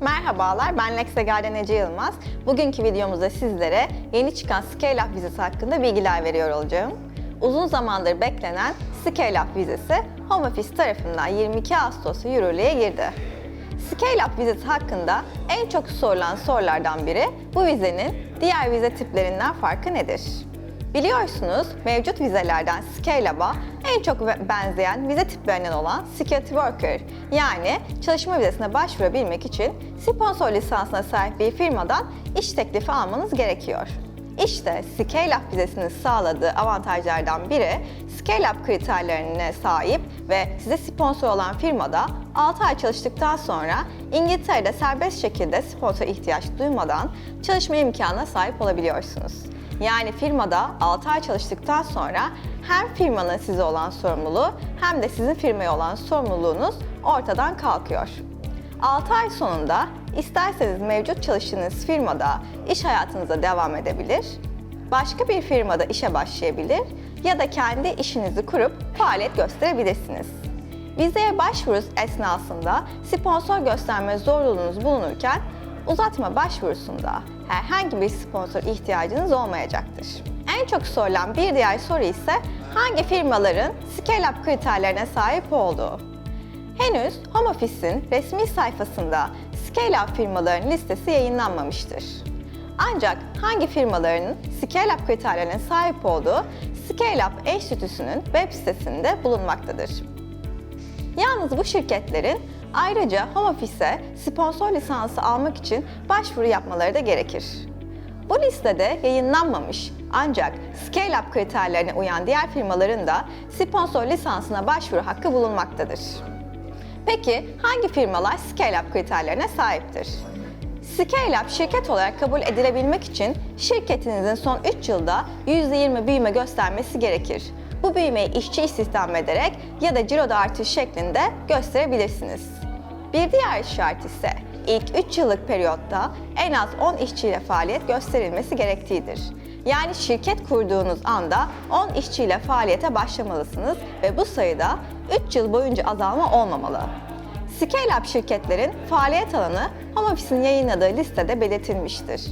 Merhabalar, ben Lex Eger'den Ece Yılmaz. Bugünkü videomuzda sizlere yeni çıkan Scale Up vizesi hakkında bilgiler veriyor olacağım. Uzun zamandır beklenen Scale Up vizesi Home Office tarafından 22 Ağustos'ta yürürlüğe girdi. Scale Up vizesi hakkında en çok sorulan sorulardan biri bu vizenin diğer vize tiplerinden farkı nedir? Biliyorsunuz mevcut vizelerden Scale Up'a en çok benzeyen vize tiplerinden olan Security Worker yani çalışma vizesine başvurabilmek için sponsor lisansına sahip bir firmadan iş teklifi almanız gerekiyor. İşte Scale Up vizesinin sağladığı avantajlardan biri Scale Up kriterlerine sahip ve size sponsor olan firmada 6 ay çalıştıktan sonra İngiltere'de serbest şekilde sponsor ihtiyaç duymadan çalışma imkanına sahip olabiliyorsunuz. Yani firmada 6 ay çalıştıktan sonra hem firmanın size olan sorumluluğu hem de sizin firmaya olan sorumluluğunuz ortadan kalkıyor. 6 ay sonunda isterseniz mevcut çalıştığınız firmada iş hayatınıza devam edebilir, başka bir firmada işe başlayabilir ya da kendi işinizi kurup faaliyet gösterebilirsiniz. Vizeye başvuru esnasında sponsor gösterme zorunluluğunuz bulunurken uzatma başvurusunda herhangi bir sponsor ihtiyacınız olmayacaktır. En çok sorulan bir diğer soru ise hangi firmaların Scale Up kriterlerine sahip olduğu. Henüz Home Office'in resmi sayfasında Scale Up firmaların listesi yayınlanmamıştır. Ancak hangi firmaların Scale Up kriterlerine sahip olduğu Scale Up Enstitüsü'nün web sitesinde bulunmaktadır. Yalnız bu şirketlerin ayrıca Home Office'e sponsor lisansı almak için başvuru yapmaları da gerekir. Bu listede yayınlanmamış ancak Scale Up kriterlerine uyan diğer firmaların da sponsor lisansına başvuru hakkı bulunmaktadır. Peki hangi firmalar Scale Up kriterlerine sahiptir? Scale Up şirket olarak kabul edilebilmek için şirketinizin son 3 yılda %20 büyüme göstermesi gerekir. Bu büyümeyi işçi istihdam ederek ya da ciroda artış şeklinde gösterebilirsiniz. Bir diğer şart ise ilk 3 yıllık periyotta en az 10 işçiyle faaliyet gösterilmesi gerektiğidir. Yani şirket kurduğunuz anda 10 işçiyle faaliyete başlamalısınız ve bu sayıda 3 yıl boyunca azalma olmamalı. Scale Up şirketlerin faaliyet alanı Home Office'in yayınladığı listede belirtilmiştir.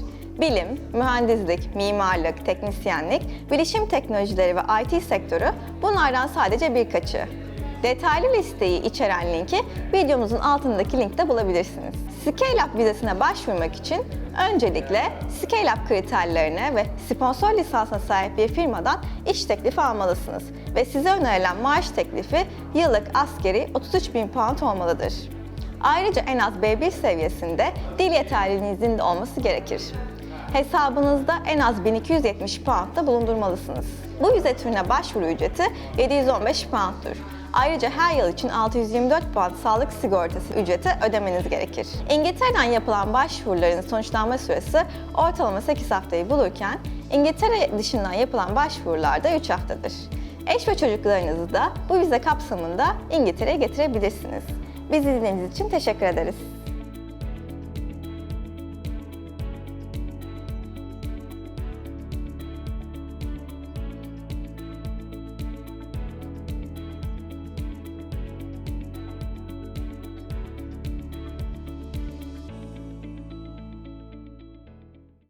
Bilim, mühendislik, mimarlık, teknisyenlik, bilişim teknolojileri ve IT sektörü bunlardan sadece birkaçı. Detaylı listeyi içeren linki videomuzun altındaki linkte bulabilirsiniz. Scale Up vizesine başvurmak için öncelikle Scale Up kriterlerine ve sponsor lisansına sahip bir firmadan iş teklifi almalısınız ve size önerilen maaş teklifi yıllık askeri 33 bin pound olmalıdır. Ayrıca en az B1 seviyesinde dil yeterliliğinizin de olması gerekir. Hesabınızda en az 1270 pound da bulundurmalısınız. Bu vize türüne başvuru ücreti 715 pound'tur. Ayrıca her yıl için 624 pound sağlık sigortası ücreti ödemeniz gerekir. İngiltere'den yapılan başvuruların sonuçlanma süresi ortalama 8 haftayı bulurken İngiltere dışından yapılan başvurularda 3 haftadır. Eş ve çocuklarınızı da bu vize kapsamında İngiltere'ye getirebilirsiniz. Bizi dinlediğiniz için teşekkür ederiz.